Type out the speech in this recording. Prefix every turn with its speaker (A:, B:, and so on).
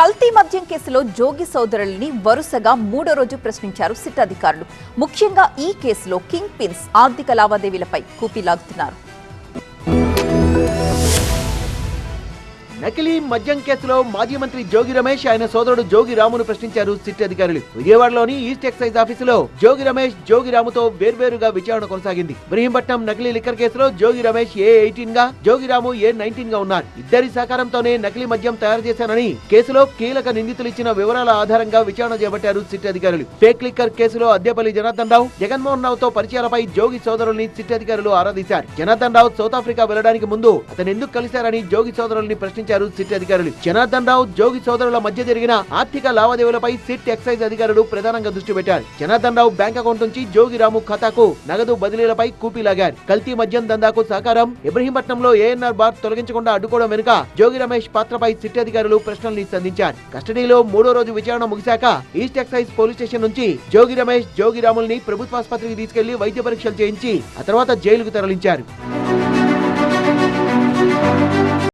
A: కల్తీ మద్యం కేసులో జోగి సోదరుల్ని వరుసగా మూడో రోజు ప్రశ్నించారు సిట్ అధికారులు. ముఖ్యంగా ఈ కేసులో కింగ్ పిన్స్ ఆర్థిక లావాదేవీలపై కూపీలాగుతున్నారు
B: నకిలీ మద్యం కేసులో మాజీ మంత్రి జోగి రమేష్ ఆయన సోదరుడు జోగి రామును ప్రశ్నించారు సిట్ అధికారులు. విజయవాడలోని ఈస్ట్ ఎక్సైజ్ ఆఫీసులో జోగి రమేష్ జోగి రాముతో వేర్వేరుగా విచారణ కొనసాగింది. ఇబ్రహీంపట్నం నకిలీ లిక్కర్ కేసులో జోగి రమేష్ ఏ ఎయిటీన్గా జోగి రాము ఏ నైన్టీన్గా ఉన్నారు. ఇద్దరి సహకారంతోనే నకిలీ మద్యం తయారు చేశానని కేసులో కీలక నిందితులు ఇచ్చిన వివరాల ఆధారంగా విచారణ చేపట్టారు సిట్ అధికారులు. ఫేక్ లిక్కర్ కేసులో అద్దెపల్లి జనార్దన్ రావు జగన్మోహన్ రావుతో పరిచయాలపై జోగి సోదరుల్ని సిట్ అధికారులు ఆరాధించారు జనార్దన్ రావు సౌత్ ఆఫ్రికా వెళ్ళడానికి ముందు అతను ఎందుకు కలిశారని జోగి సోదరుల్ని ప్రశ్నించారు సిట్ అధికారులు. జనార్దన్ రావు జోగి సోదరుల మధ్య జరిగిన ఆర్థిక లావాదేవీలపై సిట్ ఎక్సైజ్ అధికారులు ప్రధానంగా దృష్టి పెట్టారు. జనార్దన్ రావు బ్యాంక్ అకౌంట్ నుంచి జోగి రాము ఖాతాకు నగదు బదిలీలపై కూపీలాగారు కల్తీ మద్యం దందాకు సహకారం ఇబ్రహీంపట్నంలో ఏఎన్ఆర్ బార్ తొలగించకుండా అడ్డుకోవడం వెనుక జోగి రమేష్ పాత్రపై సిట్ అధికారులు ప్రశ్నలు సంధించారు. కస్టడీలో మూడో రోజు విచారణ ముగిశాక ఈస్ట్ ఎక్సైజ్ పోలీస్ స్టేషన్ నుంచి జోగి రమేష్ జోగి రాముల్ని ప్రభుత్వాసుపత్రికి తీసుకెళ్ళి వైద్య పరీక్షలు చేయించి ఆ తర్వాత జైలుకు తరలించారు.